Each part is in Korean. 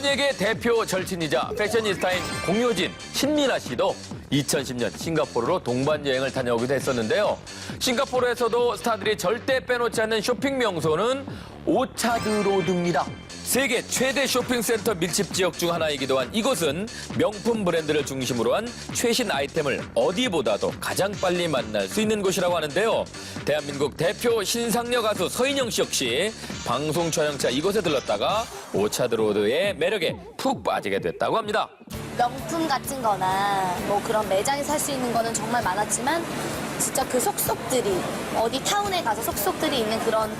연예계 대표 절친이자 패셔니스타인 공효진, 신민아 씨도 2010년 싱가포르로 동반 여행을 다녀오기도 했었는데요. 싱가포르에서도 스타들이 절대 빼놓지 않는 쇼핑 명소는 오차드 로드입니다. 세계 최대 쇼핑센터 밀집 지역 중 하나이기도 한 이곳은 명품 브랜드를 중심으로 한 최신 아이템을 어디보다도 가장 빨리 만날 수 있는 곳이라고 하는데요. 대한민국 대표 신상녀 가수 서인영 씨 역시 방송 촬영차 이곳에 들렀다가 오차드 로드의 매력에 푹 빠지게 됐다고 합니다. 명품 같은 거나 뭐 그런 매장에 살 수 있는 거는 정말 많았지만 진짜 그 속속들이 어디 타운에 가서 속속들이 있는 그런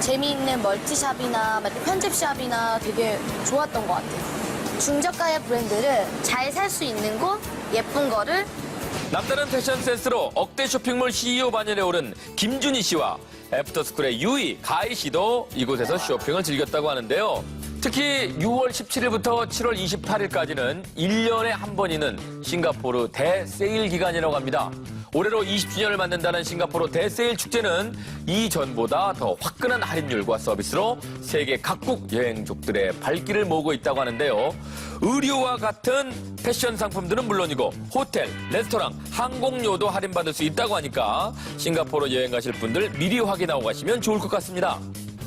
재미있는 멀티샵이나 막 편집샵이나 되게 좋았던 것 같아요. 중저가의 브랜드를 잘 살 수 있는 곳, 예쁜 거를 남다른 패션 센스로 억대 쇼핑몰 CEO 반열에 오른 김준희 씨와 애프터스쿨의 유이, 가희 씨도 이곳에서 쇼핑을 즐겼다고 하는데요. 특히 6월 17일부터 7월 28일까지는 1년에 한 번이는 싱가포르 대세일 기간이라고 합니다. 올해로 20주년을 맞는다는 싱가포르 대세일 축제는 이전보다 더 화끈한 할인율과 서비스로 세계 각국 여행족들의 발길을 모으고 있다고 하는데요. 의류와 같은 패션 상품들은 물론이고 호텔, 레스토랑, 항공료도 할인받을 수 있다고 하니까 싱가포르 여행 가실 분들 미리 확인하고 가시면 좋을 것 같습니다.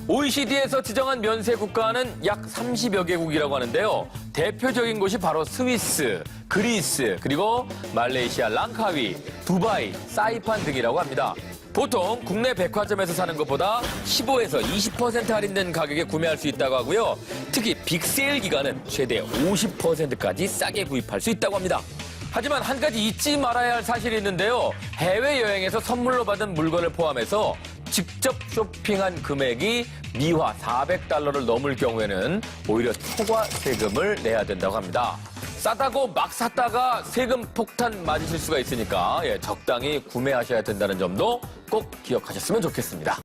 OECD에서 지정한 면세 국가는 약 30여 개국이라고 하는데요. 대표적인 곳이 바로 스위스, 그리스, 그리고 말레이시아 랑카위, 두바이, 사이판 등이라고 합니다. 보통 국내 백화점에서 사는 것보다 15에서 20% 할인된 가격에 구매할 수 있다고 하고요. 특히 빅세일 기간은 최대 50%까지 싸게 구입할 수 있다고 합니다. 하지만 한 가지 잊지 말아야 할 사실이 있는데요. 해외여행에서 선물로 받은 물건을 포함해서 직접 쇼핑한 금액이 미화 400달러를 넘을 경우에는 오히려 초과 세금을 내야 된다고 합니다. 싸다고 막 샀다가 세금 폭탄 맞으실 수가 있으니까 예, 적당히 구매하셔야 된다는 점도 꼭 기억하셨으면 좋겠습니다.